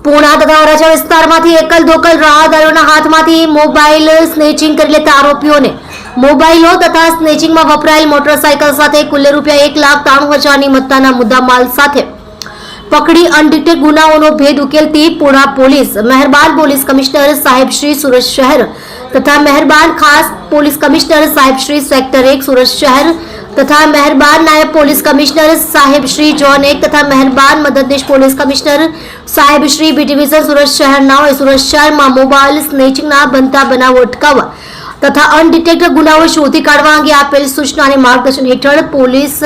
પૂણા તથા વરાછા વિસ્તારમાંથી એકલ દોકલ રાહદારોના હાથમાંથી મોબાઈલ સ્નેચિંગ કરી લેતા આરોપીઓને મોબાઈલો તથા સ્નેચિંગમાં વપરાયેલ મોટરસાયકલ સાથે કુલ્લે રૂપિયા એક લાખ ત્રાણું હજારની મત્તાના મુદ્દામાલ સાથે પકડી અનડિટેક ગુનાઓનો ભેદ ઉકેલતી પુણા પોલીસ. મહેરબાન પોલીસ કમિશનર સાહેબ શ્રી સુરત શહેર તથા મહેરબાન ખાસ પોલીસ કમિશનર સાહેબ શ્રી સેક્ટર એક સુરત શહેર તથા મહેરબાન નાયબ પોલીસ કમિશનર સાહેબ શ્રી જોન એક તથા મહેરબાન મદદનીશ પોલીસ કમિશનર સાહેબ શ્રી બી સુરત શહેરનાઓએ સુરત શહેરમાં મોબાઈલ સ્નેચિંગના બનતા બનાવો અટકાવવા તથા અનડિટેક્ટ ગુનાઓ શોધી કાઢવા અંગે આપેલ સૂચના અને માર્ગદર્શન હેઠળ પોલીસ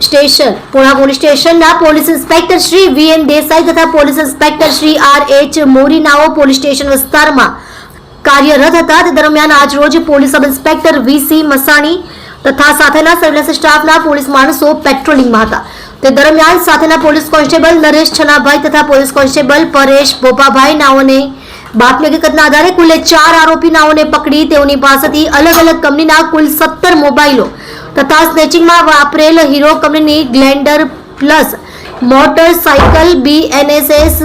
સ્ટેશન પુણા પોલીસ સ્ટેશનના police inspector Shri V N Desai તથા police inspector Shri R H મોરીનાઓ police station વિસ્તારમાં કાર્યરત હતા તે દરમિયાન આજ રોજ police sub inspector V C Masani તથા સાથેના સર્વેલન્સ સ્ટાફના પોલીસ માણસો પેટ્રોલિંગમાં હતા. તે દરમિયાન સાથેના પોલીસ કોન્સ્ટેબલ નરેશ છનાભાઈ તથા પોલીસ કોન્સ્ટેબલ પરેશ બોપાભાઈ નાઓને બાતમી હકીકતના આધારે કુલે ચાર આરોપી નાઓને પકડી તેઓની પાસેથી અલગ અલગ કંપનીના કુલ સત્તર મોબાઈલો તથા સ્નેચિંગમાં વાપરેલ હીરો કંપનીની Splendor plus motorcycle B NSS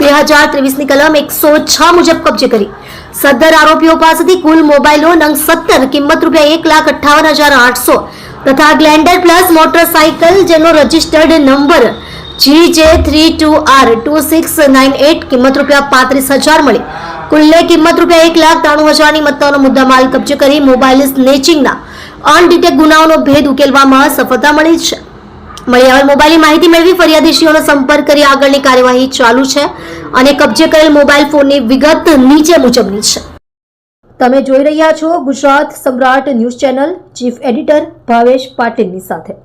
બે હજાર ત્રેવીસની કલમ એકસો છ મુજબ કબજે કરી. સદ્દર આરોપીઓ પાસેથી કુલ મોબાઈલો નંગ સત્તર, કિંમત રૂપિયા એક લાખ અઠ્ઠાવન હજાર આઠસો તથા ગ્લેન્ડર પ્લસ મોટરસાયકલ જેનો registered number G J three two R two six nine eight, કિંમત રૂપિયા પાંત્રીસ હજાર મળી. કુલ્લે કિંમત રૂપિયા એક લાખ ત્રાણું હજારની મત્તાનો મુદ્દામાલ કબજે કરી મોબાઈલ સ્નેચિંગના અનડિટેક ગુનાઓનો ભેદ ઉકેલવામાં સફળતા મળી છે. મળી આવેલ મોબાઈલની માહિતી મેળવી ફરિયાદીશ્રીઓનો સંપર્ક કરી આગળની કાર્યવાહી ચાલુ છે અને કબજે કરેલ મોબાઈલ ફોનની વિગત નીચે મુજબની છે. તમે જોઈ રહ્યા છો Gujarat Samrat news channel chief editor Bhavesh પાટીલની સાથે.